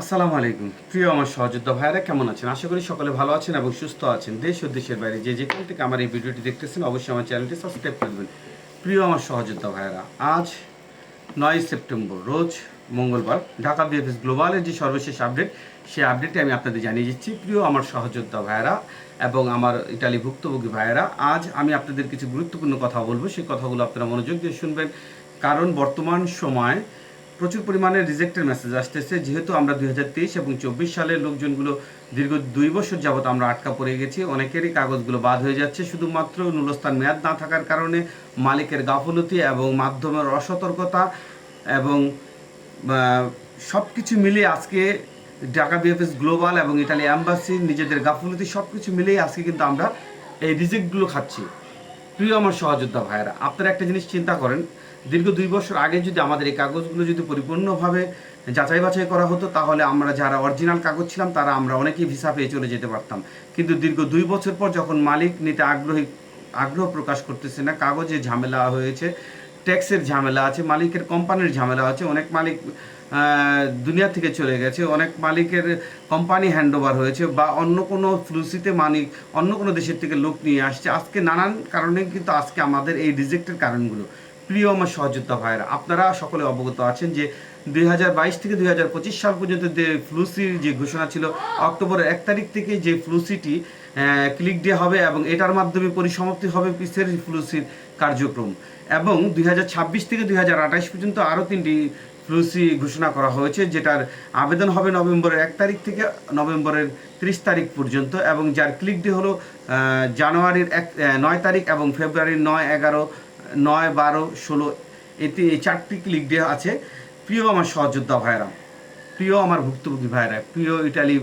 আসসালামু আলাইকুম। প্রিয় আমার সহযোদ্ধা ভাইরা কেমন আছেন? আশা করি সকলে ভালো আছেন এবং সুস্থ আছেন। দেশ ও দেশের বাইরে যে যেখান থেকে আমার এই ভিডিওটি দেখতেছেন, অবশ্যই আমার চ্যানেলটি সাবস্ক্রাইব করবেন প্রিয় আমার সহযোদ্ধা ভাইরা আজ নয় সেপ্টেম্বর, রোজ মঙ্গলবার ঢাকা বিএফএস গ্লোবালের যে সর্বশেষ আপডেট, সেই আপডেটটি আমি আপনাদের জানিয়ে দিচ্ছি। প্রিয় আমার সহযোদ্ধা ভাইরা এবং আমার ইটালি ভুক্তভোগী ভাইয়েরা, আজ আমি আপনাদের কিছু গুরুত্বপূর্ণ কথা বলব। সেই কথাগুলো আপনারা মনোযোগ দিয়ে শুনবেন। কারণ বর্তমান সময় প্রচুর পরিমাণে রিজেক্টের মেসেজ আসতেছে। যেহেতু আমরা দুই হাজার তেইশ এবং চব্বিশ সালের লোকজনগুলো দীর্ঘ দুই বছর যাবত আমরা আটকা পড়ে গেছি। অনেকেরই কাগজগুলো বাদ হয়ে যাচ্ছে। শুধুমাত্র নুলস্থান মেয়াদ না থাকার কারণে মালিকের গাফলতি এবং মাধ্যমের অসতর্কতা এবং সব কিছু মিলিয়ে আজকে ঢাকা বিএফএস গ্লোবাল এবং ইটালি অ্যাম্বাসি নিজেদের গাফলতি সব কিছু মিলিয়ে আজকে কিন্তু আমরা এই রিজেক্টগুলো খাচ্ছি। প্রিয় আমার সহযোদ্ধা ভাইয়েরা, আপনারা একটা জিনিস চিন্তা করেন। দীর্ঘ দুই বছর আগে যদি আমাদের এই কাগজগুলো যদি পরিপূর্ণভাবে যাচাই বাছাই করা হতো, তাহলে আমরা যারা অরিজিনাল কাগজ ছিলাম, তারা আমরা অনেকেই ভিসা পেয়ে চলে যেতে পারতাম। কিন্তু দীর্ঘ দুই বছর পর যখন মালিক নিতে আগ্রহী, আগ্রহ প্রকাশ করতেছে না, কাগজে ঝামেলা হয়েছে, ট্যাক্সের ঝামেলা আছে, মালিকের কোম্পানির ঝামেলা আছে, অনেক মালিক দুনিয়া থেকে চলে গেছে। অনেক মালিকের কোম্পানি হ্যান্ডওভার হয়েছে বা অন্য কোনো ফ্লুসিতে মালিক অন্য কোনো দেশের থেকে লোক নিয়ে আসছে। আজকে নানান কারণে কিন্তু আজকে আমাদের এই রিজেক্টের কারণগুলো। প্রিয় আমার সহযোদ্ধা ভাইয়েরা, আপনারা সকলে অবগত আছেন যে দুই হাজার বাইশ থেকে দুই হাজার পঁচিশ সাল পর্যন্ত যে ফ্লুসির যে ঘোষণা ছিল, অক্টোবরের এক তারিখ থেকে যে ফ্লুসিটি ক্লিক ডে হবে এবং এটার মাধ্যমে পরিসমাপ্তি হবে পিসের ফ্লুসির কার্যক্রম। এবং দুই হাজার ছাব্বিশ থেকে দুই পর্যন্ত আরও তিনটি ফ্লুসি ঘোষণা করা হয়েছে, যেটার আবেদন হবে নভেম্বরের এক তারিখ থেকে নভেম্বরের ত্রিশ তারিখ পর্যন্ত এবং যার ক্লিক ডে হলো জানুয়ারির এক নয় তারিখ এবং ফেব্রুয়ারির নয় এগারো, নয় বারো ষোলো, এতে এই চারটি ক্লিক ডে আছে। প্রিয় আমার সহযোদ্ধা ভাইরা প্রিয় আমার ভুক্তভোগী ভাইরা প্রিয় ইটালি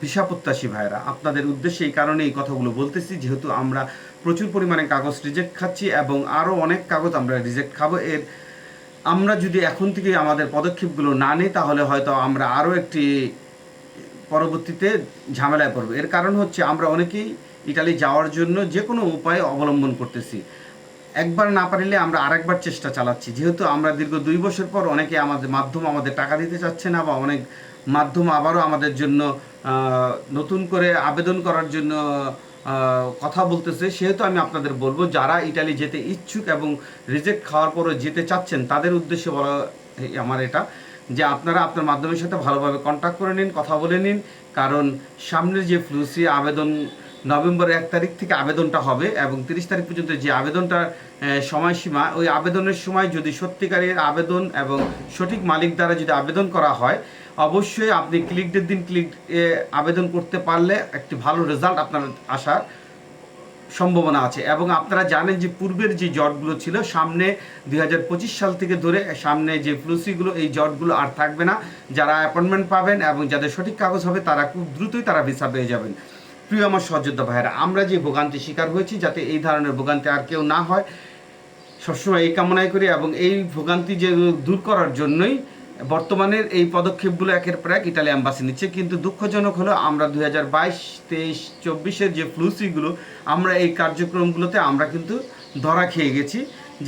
ভিসা প্রত্যাশী ভাইরা আপনাদের উদ্দেশ্যে এই কারণে এই কথাগুলো বলতেছি, যেহেতু আমরা প্রচুর পরিমাণে কাগজ রিজেক্ট খাচ্ছি এবং আরও অনেক কাগজ আমরা রিজেক্ট খাব। এর আমরা যদি এখন থেকে আমাদের পদক্ষেপগুলো না নিই, তাহলে হয়তো আমরা আরও একটি পরবর্তীতে ঝামেলায় পড়ব। এর কারণ হচ্ছে আমরা অনেকেই ইটালি যাওয়ার জন্য যে কোনো উপায় অবলম্বন করতেছি। একবার না পারিলে আমরা আরেকবার চেষ্টা চালাচ্ছি। যেহেতু আমরা দীর্ঘ দুই বছর পর অনেকে আমাদের মাধ্যম আমাদের টাকা দিতে চাচ্ছে না বা অনেক মাধ্যম আবারও আমাদের জন্য নতুন করে আবেদন করার জন্য কথা বলতেছে, সেহেতু আমি আপনাদের বলব, যারা ইটালি যেতে ইচ্ছুক এবং রিজেক্ট খাওয়ার পরও যেতে চাচ্ছেন, তাদের উদ্দেশ্যে বলা আমার এটা, যে আপনারা আপনার মাধ্যমের সাথে ভালোভাবে কন্ট্যাক্ট করে নিন, কথা বলে নিন, কারণ সামনের যে ফ্লুসি আবেদন নভেম্বরের এক তারিখ থেকে আবেদনটা হবে এবং তিরিশ তারিখ পর্যন্ত যে আবেদনটার সময়সীমা, ওই আবেদনের সময় যদি সত্যিকারের আবেদন এবং সঠিক মালিক দ্বারা যদি আবেদন করা হয় অবশ্যই আপনি ক্লিক ডের দিন ক্লিক আবেদন করতে পারলে একটি ভালো রেজাল্ট আপনার আসার সম্ভাবনা আছে। এবং আপনারা জানেন যে পূর্বের যে জটগুলো ছিল, সামনে দু হাজার পঁচিশ সাল থেকে ধরে সামনে যে ফ্লুসিগুলো এই জটগুলো আর থাকবে না। যারা অ্যাপয়েন্টমেন্ট পাবেন এবং যাদের সঠিক কাগজ হবে, তারা খুব দ্রুতই তারা ভিসা পেয়ে যাবেন। প্রিয় আমার সহযোদ্ধা ভাইয়েরা, আমরা যে ভোগান্তি শিকার হয়েছি, যাতে এই ধরনের ভোগান্তি আর কেউ না হয়, সবসময় এই কামনাই করি এবং এই ভোগান্তি যে দূর করার জন্যই বর্তমানের এই পদক্ষেপগুলো একের পর এক ইটালি অ্যাম্বাসি নিচ্ছে, কিন্তু দুঃখজনক হলো আমরা দুই হাজার বাইশ, তেইশ, চব্বিশের যে ফ্লুসিগুলো আমরা এই কার্যক্রমগুলোতে আমরা কিন্তু ধরা খেয়ে গেছি।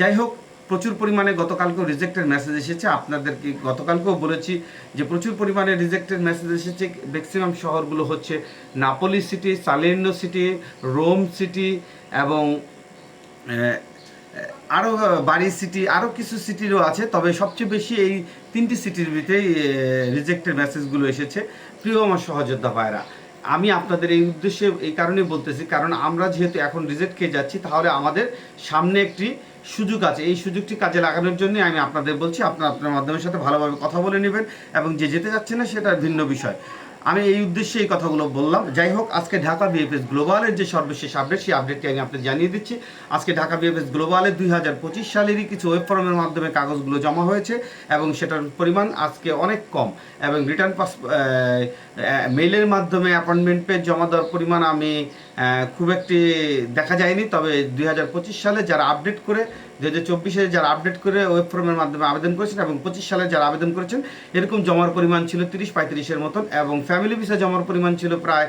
যাই হোক, প্রচুর পরিমাণে গতকালকেও রিজেক্টেড মেসেজ এসেছে, আপনাদেরকে গতকালকেও বলেছি যে প্রচুর পরিমাণে রিজেক্টেড মেসেজ এসেছে ম্যাক্সিমাম শহরগুলো হচ্ছে নাপোলি সিটি সালেন্ডো সিটি রোম সিটি এবং আরও বাড়ি সিটি আরও কিছু সিটিরও আছে, তবে সবচেয়ে বেশি এই তিনটি সিটির ভিতরেই রিজেক্টের মেসেজগুলো এসেছে। প্রিয় আমার সহযোদ্ধা ভাইরা আমি আপনাদের এই উদ্দেশ্যে এই কারণে বলতেছি, কারণ আমরা যেহেতু এখন রিজেক্ট খেয়ে যাচ্ছি, তাহলে আমাদের সামনে একটি সুযোগ আছে। এই সুযোগটি কাজে লাগানোর জন্য আমি আপনাদের বলছি, আপনার আপনার মাধ্যমের সাথে ভালোভাবে কথা বলে নেবেন এবং যে যেতে যাচ্ছে না সেটা ভিন্ন বিষয়। আমি এই উদ্দেশ্যে এই কথাগুলো বললাম। যাই হোক, আজকে ঢাকা বিএফএস গ্লোবালের যে সর্বশেষ আপডেট, সেই আপডেটটি আমি আপনাদের জানিয়ে দিচ্ছি। আজকে ঢাকা বিএফএস গ্লোবালের দুই হাজার পঁচিশ সালেরই কিছু ওয়েব ফর্মের মাধ্যমে কাগজগুলো জমা হয়েছে এবং সেটার পরিমাণ আজকে অনেক কম এবং রিটার্ন পাস মেইলের মাধ্যমে অ্যাপয়েন্টমেন্ট পেয়ে জমা দেওয়ার পরিমাণ আমি খুব একটি দেখা যায়নি, তবে দুই হাজার পঁচিশ সালে যারা আপডেট করে দু হাজার চব্বিশে যারা আপডেট করে ওয়েব ফর্মের মাধ্যমে আবেদন করেছেন এবং পঁচিশ সালে যারা আবেদন করেছেন, এরকম জমার পরিমাণ ছিল তিরিশ পঁয়ত্রিশের মতন এবং ফ্যামিলি ভিসা জমার পরিমাণ ছিল প্রায়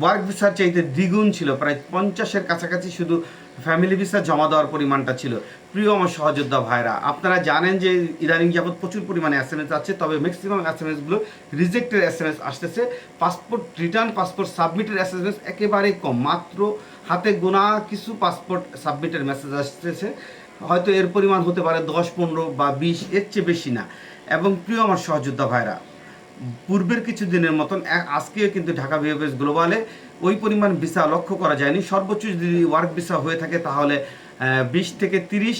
ওয়ার্ক ভিসার চাইতে দ্বিগুণ ছিল, প্রায় পঞ্চাশের কাছাকাছি শুধু ফ্যামিলি ভিসা জমা দেওয়ার পরিমাণটা ছিল। প্রিয় আমার সহযোদ্ধা ভাইরা, আপনারা জানেন যে ইদানিং যাবৎ প্রচুর পরিমাণে এস এম এস আছে তবে ম্যাক্সিমাম এস এম এসগুলো রিজেক্টের এস এম এস আসতেছে। পাসপোর্ট রিটার্ন পাসপোর্ট সাবমিটের এস এম এস একেবারেই কম, মাত্র হাতে গোনা কিছু পাসপোর্ট সাবমিটের মেসেজ আসতেছে। হয়তো এর পরিমাণ হতে পারে দশ, পনেরো বা বিশ, এর চেয়ে বেশি না। এবং প্রিয় আমার সহযোদ্ধা ভাইরা পূর্বের কিছু দিনের মতন আজকে কিন্তু ঢাকা বিএফএস গ্লোবালে ওই পরিমাণ ভিসা লক্ষ্য করা যায়নি। সর্বোচ্চ যদি ওয়ার্ক ভিসা হয়ে থাকে তাহলে বিশ থেকে তিরিশ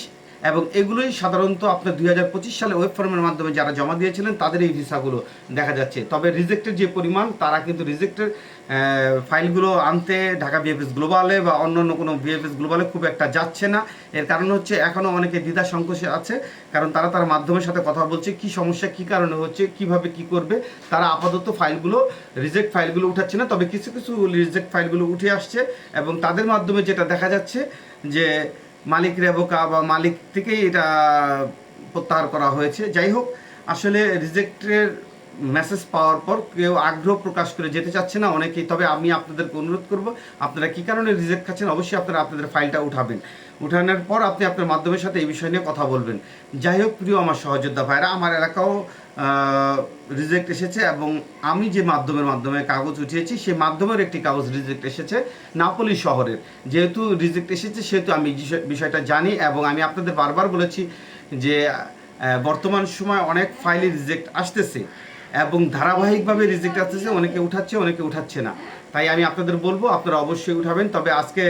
এবং এগুলোই সাধারণত আপনার দুই হাজার পঁচিশ সালে ওয়েব ফর্মের মাধ্যমে যারা জমা দিয়েছিলেন, তাদের এই ভিসাগুলো দেখা যাচ্ছে। তবে রিজেক্টের যে পরিমাণ, তারা কিন্তু রিজেক্টের ফাইলগুলো আনতে ঢাকা বিএফএস গ্লোবালে বা অন্য অন্য কোনো বিএফএস গ্লোবালে খুব একটা যাচ্ছে না। এর কারণ হচ্ছে এখনও অনেকে দ্বিধা সংকোচে আছে, কারণ তারা তার মাধ্যমের সাথে কথা বলছে, কি সমস্যা, কি কারণে হচ্ছে, কীভাবে কি করবে। তারা আপাতত ফাইলগুলো রিজেক্ট ফাইলগুলো উঠাচ্ছে না, তবে কিছু কিছু রিজেক্ট ফাইলগুলো উঠে আসছে এবং তাদের মাধ্যমে যেটা দেখা যাচ্ছে যে মালিক রেবোকা বা মালিক থেকেই এটা প্রত্যাহার করা হয়েছে। যাই হোক, আসলে রিজেক্টের মেসেজ পাওয়ার পর কেউ আগ্রহ প্রকাশ করে যেতে চাচ্ছে না অনেকেই। তবে আমি আপনাদেরকে অনুরোধ করব, আপনারা কী কারণে রিজেক্ট খাচ্ছেন অবশ্যই আপনারা আপনাদের ফাইলটা উঠাবেন। উঠানোর পর আপনি আপনার মাধ্যমের সাথে এই বিষয় নিয়ে কথা বলবেন। যাই হোক, প্রিয় আমার সহযোদ্ধা ভাইরা, আমার এলাকাও রিজেক্ট এসেছে এবং আমি যে মাধ্যমের মাধ্যমে কাগজ উঠিয়েছি, সেই মাধ্যমের একটি কাগজ রিজেক্ট এসেছে নাপলি শহরের। যেহেতু রিজেক্ট এসেছে, সেহেতু আমি বিষয়টা জানি এবং আমি আপনাদের বারবার বলেছি যে বর্তমান সময় অনেক ফাইলে রিজেক্ট আসতেছে। এবং ধারাবাহিকভাবে রিজেক্ট আসতেছে অনেকে উঠাচ্ছে অনেকে উঠাচ্ছে না। তাই আমি আপনাদের বলব, আপনারা অবশ্যই উঠাবেন। তবে আজকে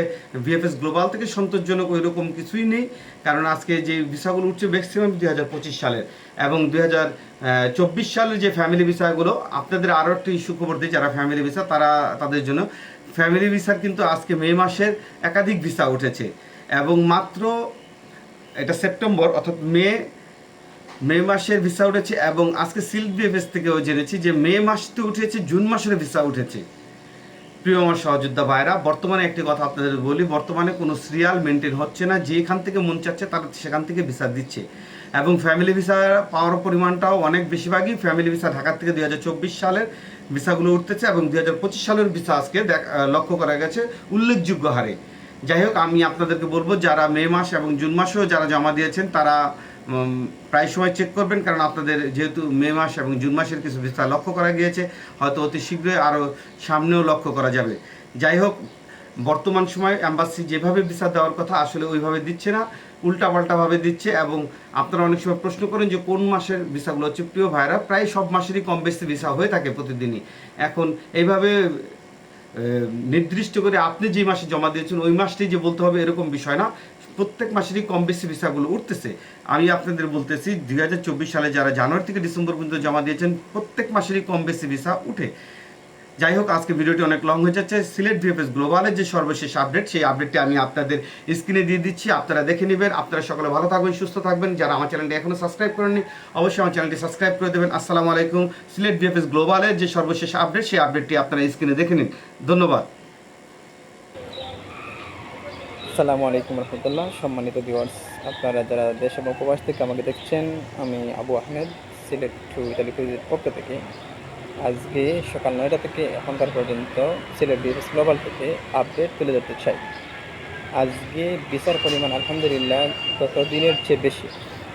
ভিএফএস গ্লোবাল থেকে সন্তোষজনক ওই রকম কিছুই নেই, কারণ আজকে যে ভিসাগুলো উঠছে ম্যাক্সিমাম দুই হাজার পঁচিশ সালের। এবং দুই হাজার চব্বিশ সালের যে ফ্যামিলি ভিসাগুলো আপনাদের আরও একটি সুখবর দিই, যারা ফ্যামিলি ভিসা তারা তাদের জন্য। ফ্যামিলি ভিসার কিন্তু আজকে মে মাসের একাধিক ভিসা উঠেছে। এবং মাত্র, এটা সেপ্টেম্বর, অর্থাৎ মে মে মাসের ভিসা উঠেছে এবং আজকে সিল্ক বিএফএস থেকেও জেনেছি যে মে মাসতে উঠেছে, জুন মাসের ভিসা উঠেছে। প্রিয় আমার সহযোদ্ধা ভাইরা, বর্তমানে একটি কথা আপনাদের বলি, বর্তমানে কোনো সিরিয়াল মেনটেন হচ্ছে না, যেখান থেকে মন চাচ্ছে তারা সেখান থেকে ভিসা দিচ্ছে। এবং ফ্যামিলি ভিসা পাওয়ার পরিমাণটাও অনেক বেশিরভাগই ফ্যামিলি ভিসা ঢাকার থেকে দুই সালের ভিসাগুলো উঠতেছে এবং দুই সালের ভিসা আজকে লক্ষ্য করা গেছে উল্লেখযোগ্য হারে। যাই হোক, আমি আপনাদেরকে বলব, যারা মে মাস এবং জুন মাসেও যারা জমা দিয়েছেন, তারা প্রায় সময় চেক করবেন, কারণ আপনাদের যেহেতু মে মাস এবং জুন মাসের কিছু ভিসা লক্ষ্য করা গিয়েছে, হয়তো অতি শীঘ্রই আরও সামনেও লক্ষ্য করা যাবে। যাই হোক, বর্তমান সময় অ্যাম্বাসি যেভাবে ভিসা দেওয়ার কথা আসলে ওইভাবে দিচ্ছে না, উল্টাপাল্টাভাবে দিচ্ছে এবং আপনারা অনেক সময় প্রশ্ন করেন যে কোন মাসের ভিসাগুলো হচ্ছে প্রিয় ভাইরা প্রায় সব মাসেরই কম বেশি ভিসা হয়ে থাকে প্রতিদিনই। এখন এইভাবে নির্দিষ্ট করে আপনি যে মাসে জমা দিয়েছেন, ওই মাসটাই যে বলতে হবে এরকম বিষয় না। প্রত্যেক মাসেরই কম বেশি ভিসাগুলো উঠতেছে। আমি আপনাদের বলতেছি, দুই হাজার চব্বিশ সালে যারা জানুয়ারি থেকে ডিসেম্বর পর্যন্ত জমা দিয়েছেন, প্রত্যেক মাসেরই কম বেশি ভিসা উঠে। যাই হোক, আজকে ভিডিওটি অনেক লং হয়ে যাচ্ছে। সিলেট ভিএফএস গ্লোবালের যে সর্বশেষ আপডেট, সেই আপডেটটি আমি আপনাদের স্ক্রিনে দিয়ে দিচ্ছি। আপনারা দেখে নেবেন। আপনারা সকলে ভালো থাকবেন, সুস্থ থাকবেন। যারা আমার চ্যানেলটি এখনও সাবস্ক্রাইব করেননি, অবশ্যই আমার চ্যানেলটি সাবস্ক্রাইব করে দেবেন। আসসালামু আলাইকুম। সিলেট ভিএফএস গ্লোবালের যে সর্বশেষ আপডেট, সেই আপডেটটি আপনারা স্ক্রিনে দেখে নিন। ধন্যবাদ। আসসালামু আলাইকুম রহমতুল্লাহ। সম্মানিত ভিউয়ার্স আপনারা যারা দেশ এবং প্রবাস থেকে আমাকে দেখছেন, আমি আবু আহমেদ, সিলেট টু ইতালি কুইজের পক্ষ থেকে। আজকে সকাল নয়টা থেকে এখনকার পর্যন্ত সিলেট বিএস গ্লোবাল থেকে আপডেট তুলে ধরতে চাই। আজকে বিচার পরিমাণ আলহামদুলিল্লাহ গত দিনের চেয়ে বেশি।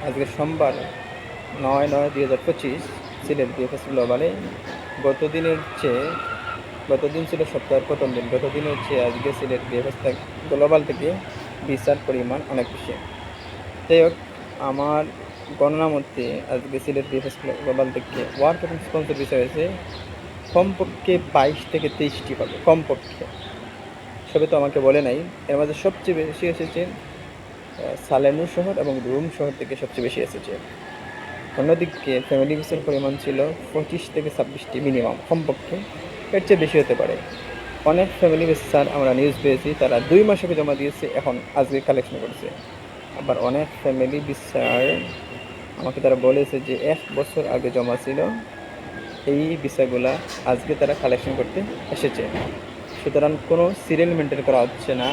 আজকে সোমবার নয় নয় দুই হাজার পঁচিশ সিলেট বিএফএস গ্লোবালে গত দিনের চেয়ে গত দিন ছিল সপ্তাহের প্রথম দিন। গত দিনের চেয়ে আজকে সিলেট বিএফএস গ্লোবাল থেকে বিচার পরিমাণ অনেক বেশি। যাই হোক, আমার গণনা মধ্যে আজকে সিলেট বিএফএস গ্লোবাল থেকে ওয়ার্ক এবং স্পন্সর বিষয় হয়েছে। কমপক্ষে বাইশ থেকে তেইশটি হবে, কমপক্ষে। সবে তো আমাকে বলে নাই। এর মধ্যে সবচেয়ে বেশি এসেছে সালেমু শহর এবং রুম শহর থেকে সবচেয়ে বেশি এসেছে। অন্যদিকে ফ্যামিলি ভিসার পরিমাণ ছিল পঁচিশ থেকে ছাব্বিশটি মিনিমাম কমপক্ষে। এর চেয়ে বেশি হতে পারে। অনেক ফ্যামিলি ভিসার আমরা নিউজ পেয়েছি, তারা দুই মাস আগে জমা দিয়েছে, এখন আজকে কালেকশন করেছে। আবার অনেক ফ্যামিলি ভিসার আমাকে তারা বলেছে যে এক বছর আগে জমা ছিল, এই ভিসাগুলা আজকে তারা কালেকশন করতে এসেছে। সুতরাং কোনো সিরিয়াল মেনটেন করা হচ্ছে না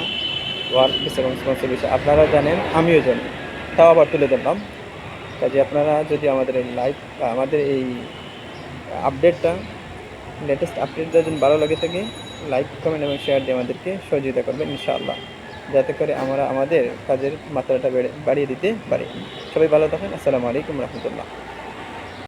ওয়ার্ক ভিসা এবং ভিসা আপনারা জানেন, আমিও জানি। তাও আবার তুলে ধরলাম। কাজে আপনারা যদি আমাদের এই লাইভ আমাদের এই আপডেটটা লেটেস্ট আপডেট যদি ভালো লাগে থাকে লাইক কমেন্ট এবং শেয়ার দিয়ে আমাদেরকে সহযোগিতা করবেন, ইনশাআল্লাহ। যাতে করে আমরা আমাদের কাজের মাত্রাটা বেড়ে বাড়িয়ে দিতে পারি। সবাই ভালো থাকেন, আসসালামু আলাইকুম রহমতুল্লাহ।